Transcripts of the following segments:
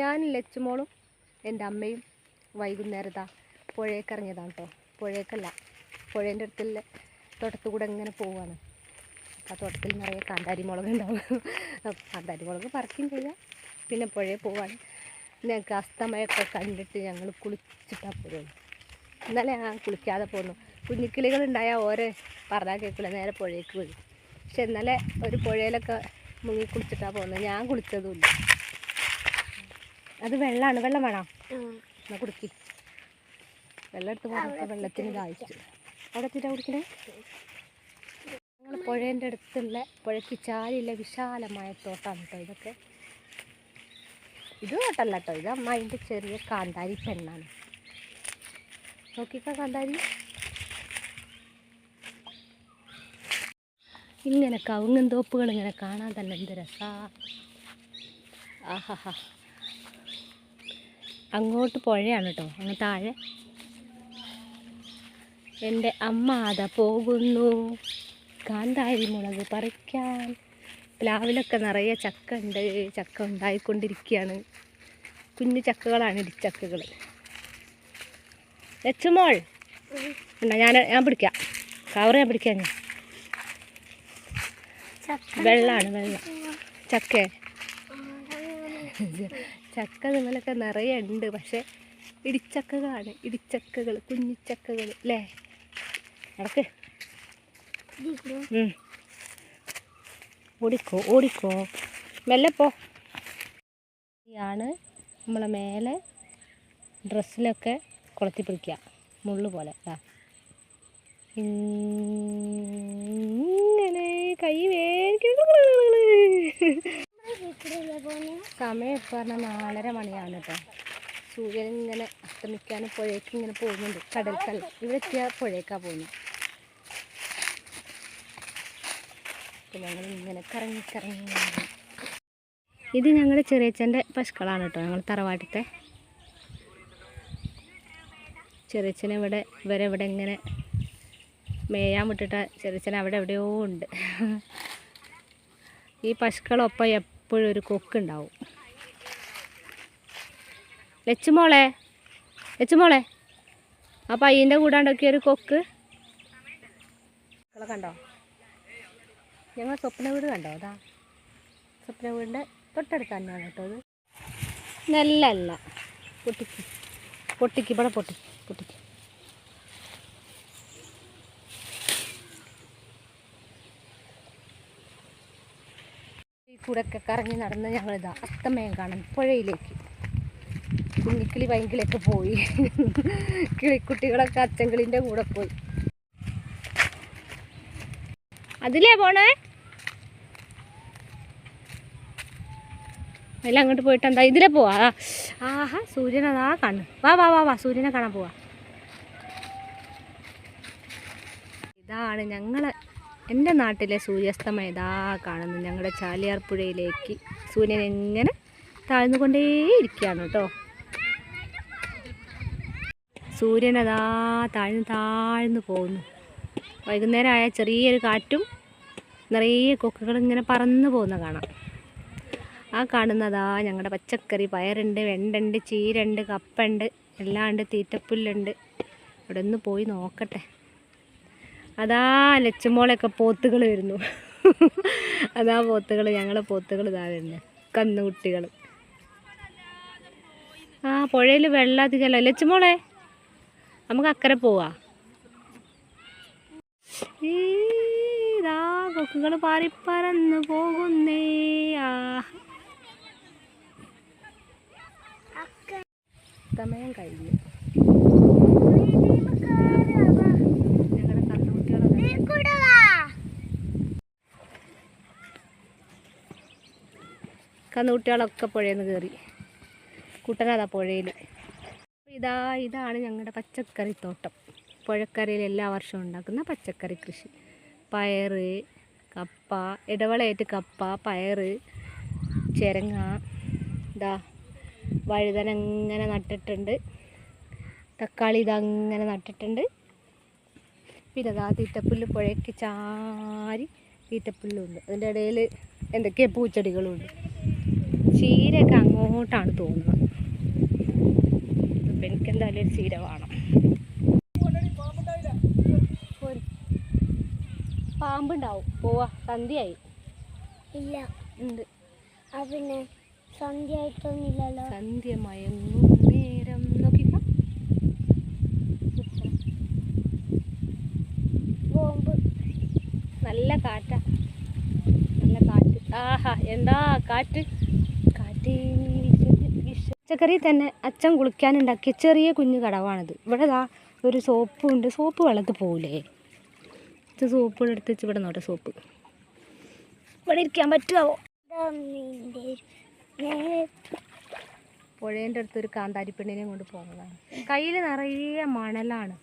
ഞാൻ ലച്ചുമോളും എന്റെ അമ്മയും വൈകുന്നേരത്താ പുഴയൊക്കെ ഇറങ്ങിയതാണ് കേട്ടോ പുഴയൊക്കെയല്ല പുഴേന്റെ അടുത്തുള്ള തോട്ടത്തു കൂടെ ഇങ്ങനെ പോവാണ്. ആ തോട്ടത്തിൽ നിറയെ കാന്താരി മുളക് ഉണ്ടാവും കാന്താരിമുളക് കാന്താരി മുളക് പറിക്കുകയും ചെയ്യാം. പിന്നെ പുഴയിൽ പോവാണ്. ഞങ്ങൾക്ക് അസ്തമയൊക്കെ കണ്ടിട്ട് ഞങ്ങൾ കുളിച്ചിട്ടാണ് പോരുള്ളൂ ഇന്നലെ ഞാൻ കുളിക്കാതെ പോന്നു. കുഞ്ഞിക്കിളികളുണ്ടായാൽ ഓരോ പറഞ്ഞാൽ കേൾക്കില്ല നേരെ പുഴയ്ക്ക് വീഴും. പക്ഷെ ഇന്നലെ ഒരു പുഴയിലൊക്കെ മുങ്ങി കുളിച്ചിട്ടാണ് പോകുന്നത് ഞാൻ കുളിച്ചതുമില്ല അത് വെള്ളമാണ് വെള്ളം വേണം? എന്നാ കുടിക്ക്. വെള്ളം എടുത്ത് പോകുമ്പോൾ വെള്ളത്തിന് ദാഹിച്ചു അവിടെ എത്തിയിട്ടാ കുടിക്കണേ? ഞങ്ങൾ പുഴേന്റെ അടുത്തുള്ള പുഴയ്ക്ക് ചാലിലെ വിശാലമായ തോട്ടാണ് കേട്ടോ ഇതൊക്കെ. ഇത് തോട്ടല്ല കേട്ടോ ഇത് അമ്മായിന്റെ ചെറിയ കാന്താരി പെണ്ണാണ്. നോക്കിക്കോ കാന്താരി. ഇങ്ങനെ കവുങ്ങൻ തോപ്പുകൾ ഇങ്ങനെ കാണാൻ തന്നെ എന്ത് രസാ. ആഹാ അങ്ങോട്ട് പുഴയാണ് കേട്ടോ. അങ്ങ് താഴെ. എന്റെ അമ്മ അതാ പോകുന്നു. കാന്താരി മുളക് പറിക്കാൻ. പ്ലാവിലൊക്കെ നിറയെ ചക്ക ഉണ്ട് ചക്ക ഉണ്ടായിക്കൊണ്ടിരിക്കുകയാണ്. കുഞ്ഞു ചക്കകളാണ് ഇടിച്ചക്കകൾ ലച്ചുമോൾ എന്നാ ഞാൻ ഞാൻ പിടിക്കാം. കവർ ഞാൻ പിടിക്കാം ഞാൻ വെള്ളമാണ് വെള്ളം. ചക്ക. ചക്ക നിങ്ങളൊക്കെ നിറയെ ഉണ്ട് പക്ഷേ ഇടിച്ചക്കകളാണ്. ഇടിച്ചക്കകൾ കുഞ്ഞിച്ചക്കകൾ അല്ലേ നടക്ക്. ഓടിക്കോ ഓടിക്കോ. മെല്ലെ പോ. നമ്മളെ മേലെ ഡ്രസ്സിലൊക്കെ കുളത്തി പിടിക്കുക. മുള്ളു പോലെ ആ ഇങ്ങനെ കൈ വേഗം സമയം ഇപ്പോൾ പറഞ്ഞാൽ നാലര മണിയാണ് കേട്ടോ സൂര്യൻ ഇങ്ങനെ അസ്തമിക്കാൻ പുഴയ്ക്ക് ഇങ്ങനെ പോകുന്നുണ്ട്. കടൽക്കല്ല ഇവിടെ എത്തിയാൽ പുഴയ്ക്കാണ് പോകുന്നത് അപ്പോൾ ഞങ്ങൾ ഇങ്ങനെ കറങ്ങി കറങ്ങി. ഇത് ഞങ്ങളുടെ ചെറിയച്ഛന്റെ പശുക്കളാണ് കേട്ടോ ഞങ്ങൾ തറവാട്ടത്തെ. ചെറിയച്ഛനെ ഇവിടെ ഇവരെ ഇവിടെ ഇങ്ങനെ മേയാൻ വിട്ടിട്ട് ചെറിയച്ഛൻ അവിടെ എവിടെയോ ഉണ്ട്. ഈ പശുക്കളൊപ്പം എപ്പോഴും ഒരു കൊക്കുണ്ടാവും. ലച്ചുമോളെ ലച്ചുമോളെ ആ പയ്യന്റെ കൂടാണ്ടൊക്കെ ഒരു കൊക്ക്. മക്കളെ കണ്ടോ? ഞങ്ങൾ സ്വപ്ന വീട് കണ്ടോ? അതാ. സ്വപ്ന വീടിന്റെ തൊട്ടടുത്ത് തന്നെയാണ് കേട്ടോ അത് നെല്ലല്ല പൊട്ടിക്ക്. പൊട്ടിക്ക് ഇവിടെ പൊട്ടി പൊട്ടിക്ക്. ഈ കൂടെയൊക്കെ കറങ്ങി നടന്ന് ഞങ്ങളിതാ അത്തമ്മയും കാണാൻ പുഴയിലേക്ക്. കുഞ്ഞിക്കിളി പൈങ്കിളിയൊക്കെ പോയി. കിളിക്കുട്ടികളൊക്കെ അച്ചങ്കിളിന്റെ കൂടെ പോയി. അതിലേ പോണേ? എല്ലാം അങ്ങോട്ട് പോയിട്ട് എന്താ? ഇതിലെ പോവാ. ആഹാ സൂര്യനെ അതാ കാണും വാ വാ വാ വാ സൂര്യനെ കാണാൻ പോവാ. ഇതാണ് ഞങ്ങളെ എന്റെ നാട്ടിലെ സൂര്യാസ്തമയം ഇതാ കാണുന്നു. ഞങ്ങളുടെ ചാലിയാർ പുഴയിലേക്ക് സൂര്യൻ എങ്ങനെ താഴ്ന്നുകൊണ്ടേയിരിക്കുകയാണ് കേട്ടോ. സൂര്യൻ അതാ താഴ്ന്നു താഴ്ന്നു പോകുന്നു. വൈകുന്നേരം ആയ ചെറിയൊരു കാറ്റും നിറയെ കൊക്കുകൾ ഇങ്ങനെ പറന്നു പോകുന്ന കാണാം. ആ കാണുന്നതാ ഞങ്ങളുടെ പച്ചക്കറി. പയറുണ്ട് വെണ്ടുണ്ട് ചീരണ്ട് കപ്പുണ്ട് എല്ലാം ഉണ്ട് തീറ്റപ്പുല്ലുണ്ട്. ഇവിടെ ഒന്ന് പോയി നോക്കട്ടെ. അതാ ലച്ചുമോളൊക്കെ പോത്തുകൾ വരുന്നു. അതാ പോത്തുകൾ ഞങ്ങളെ പോത്തുകൾ ഇതാ വരുന്നത് കന്നുകുട്ടികൾ ആ പുഴയിൽ വെള്ളം അധികമല്ല ലച്ചുമോളെ നമുക്ക് അക്കരെ പോവാ. ഈതാ കൊക്കുകൾ പാറിപ്പറന്ന് പോകുന്നേ. ആ. സമയം കഴിഞ്ഞു ഞങ്ങളുടെ കന്നുകുട്ടികളെ കന്നുകുട്ടികളൊക്കെ പുഴയിൽ നിന്ന് കയറി കുട്ടനാഥ പുഴയിൽ ഇതാ ഇതാണ് ഞങ്ങളുടെ പച്ചക്കറി തോട്ടം. പുഴക്കരയിൽ എല്ലാ വർഷവും ഉണ്ടാക്കുന്ന പച്ചക്കറി കൃഷി. പയറ് കപ്പ ഇടവളയായിട്ട് കപ്പ പയറ് ചിരങ്ങ ഇതാ വഴുതന ഇങ്ങനെ നട്ടിട്ടുണ്ട്. തക്കാളി ഇതങ്ങനെ നട്ടിട്ടുണ്ട്. പിന്നെ ഇതാ തീറ്റപ്പുല്ല് പുഴയ്ക്ക് ചാരി തീറ്റപ്പുല്ലുണ്ട്. അതിന്റെ ഇടയിൽ എന്തൊക്കെയോ പൂച്ചെടികളുണ്ട്. ചീരയൊക്കെ അങ്ങോട്ടാണ് തോന്നുന്നത്. അപ്പം എനിക്കെന്തായാലും ഒരു ചീര വേണം. പാമ്പുണ്ടാവും. പോവാ. സന്ധ്യയായി. ഇല്ല. ഉണ്ട്. പിന്നെ സന്ധ്യ ആയിട്ടൊന്നുമില്ലല്ലോ സന്ധ്യ മയങ്ങും നേരം. നോക്കിക്കോ ബോംബ്. നല്ല കാറ്റാ. നല്ല കാറ്റ്. ആഹാ. എന്താ കാറ്റ്? പച്ചക്കറി തന്നെ അച്ഛൻ കുളിക്കാനുണ്ടാക്കിയ ചെറിയ കുഞ്ഞു കടവാണിത്. ഇവിടെ ദാ ഒരു സോപ്പ് ഉണ്ട്. സോപ്പ് വെള്ളത്തിൽ പോവില്ലേ ഇത് സോപ്പ് എടുത്ത് വെച്ച് ഇവിടെ നോട്ടെ സോപ്പ്. ഇവിടെ ഇരിക്കാൻ പറ്റുമോ പുഴേന്റെ അടുത്ത് ഒരു കൊണ്ട് പോകുന്നതാണ്. കയ്യിൽ നിറയെ മണലാണ്.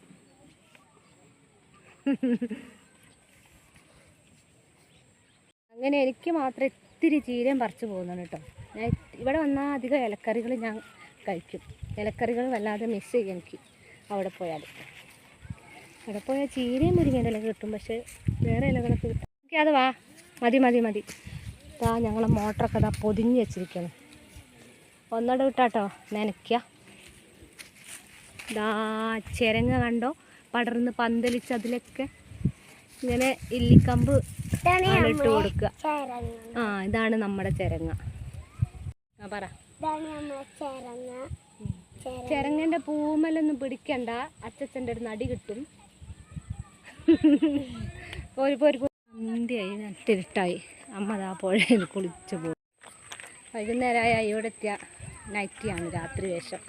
അങ്ങനെ എനിക്ക് മാത്രം ഇത്തിരി ചീരയും പറിച്ചു പോകുന്നുണ്ട് കേട്ടോ. ഞാൻ ഇവിടെ വന്നാൽ അധികം ഇലക്കറികൾ ഞാൻ കഴിക്കും. ഇലക്കറികൾ വല്ലാതെ മിസ് ചെയ്യും എനിക്ക് അവിടെ പോയാൽ അവിടെ പോയാൽ ചീരയും മുരിങ്ങേന്റെ ഇല കിട്ടും പക്ഷേ വേറെ ഇലകളൊക്കെ കിട്ടും. ഓക്കെ അത് വാ. മതി മതി മതി. ഇതാ ഞങ്ങളെ മോട്ടറൊക്കെ ഇതാ പൊതിഞ്ഞ് വെച്ചിരിക്കണം. ഒന്നോടെ വിട്ടാട്ടോ നനയ്ക്കുക ഇതാ ചിരങ്ങ കണ്ടോ? പടർന്ന് പന്തലിച്ച് അതിലൊക്കെ ഇങ്ങനെ ഇല്ലിക്കമ്പ് ഇട്ട് കൊടുക്കുക ആ ഇതാണ് നമ്മുടെ ചിരങ്ങ. പറ. ഇതാണ് നമ്മളെ ചേരങ്ങ. ചേര ചിരങ്ങന്റെ പൂമലൊന്നും പിടിക്കണ്ട. അച്ചച്ചന്റെ ഒരു നടി കിട്ടും. ഒരു ഒരു സന്ധ്യയായി നട്ടിരുട്ടായി. അമ്മ ദാ പുഴയിൽ കുളിച്ചു പോകും വൈകുന്നേരമായ ഇവിടെ എത്തിയ നൈറ്റിയാണ് രാത്രി വേഷം.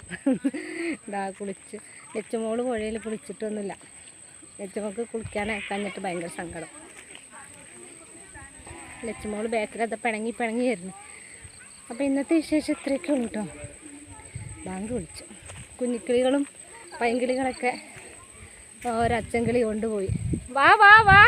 ഇതാ കുളിച്ച്. ലച്ചുമോൾ പുഴയിൽ കുളിച്ചിട്ടൊന്നുമില്ല. ലച്ചുമോൾക്ക് കുളിക്കാനയക്കാഞ്ഞിട്ട് ഭയങ്കര സങ്കടം. ലച്ചുമോൾ ബേക്കറത് പിണങ്ങി പിണങ്ങി വരുന്നു. അപ്പോൾ ഇന്നത്തെ വിശേഷം ഇത്രയൊക്കെ ഉള്ളൂ കേട്ടോ ബാങ്ക് വിളിച്ചു. കുഞ്ഞിക്കിളികളും പൈങ്കിളികളൊക്കെ ഒരച്ചൻ കിളി കൊണ്ടുപോയി. വാ വാ വാ.